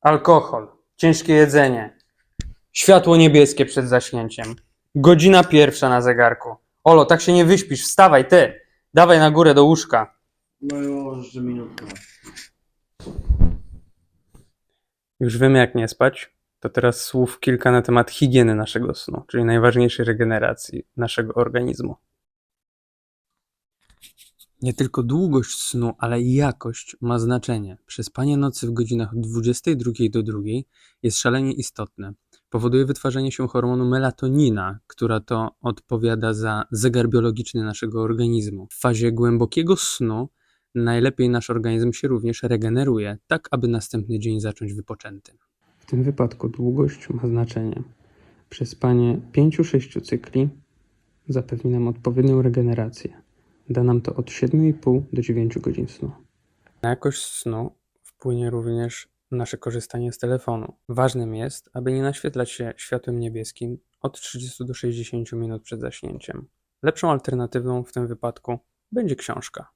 alkohol, ciężkie jedzenie, światło niebieskie przed zaśnięciem, godzina pierwsza na zegarku. Olo, tak się nie wyśpisz, wstawaj ty, dawaj na górę do łóżka. No już minutkę. Już wiemy jak nie spać, to teraz słów kilka na temat higieny naszego snu, czyli najważniejszej regeneracji naszego organizmu. Nie tylko długość snu, ale i jakość ma znaczenie. Przespanie nocy w godzinach od 22 do 2 jest szalenie istotne. Powoduje wytwarzanie się hormonu melatonina, która to odpowiada za zegar biologiczny naszego organizmu. W fazie głębokiego snu najlepiej nasz organizm się również regeneruje, tak aby następny dzień zacząć wypoczęty. W tym wypadku długość ma znaczenie. Przespanie 5-6 cykli zapewni nam odpowiednią regenerację. Da nam to od 7,5 do 9 godzin snu. Na jakość snu wpłynie również nasze korzystanie z telefonu. Ważnym jest, aby nie naświetlać się światłem niebieskim od 30 do 60 minut przed zaśnięciem. Lepszą alternatywą w tym wypadku będzie książka.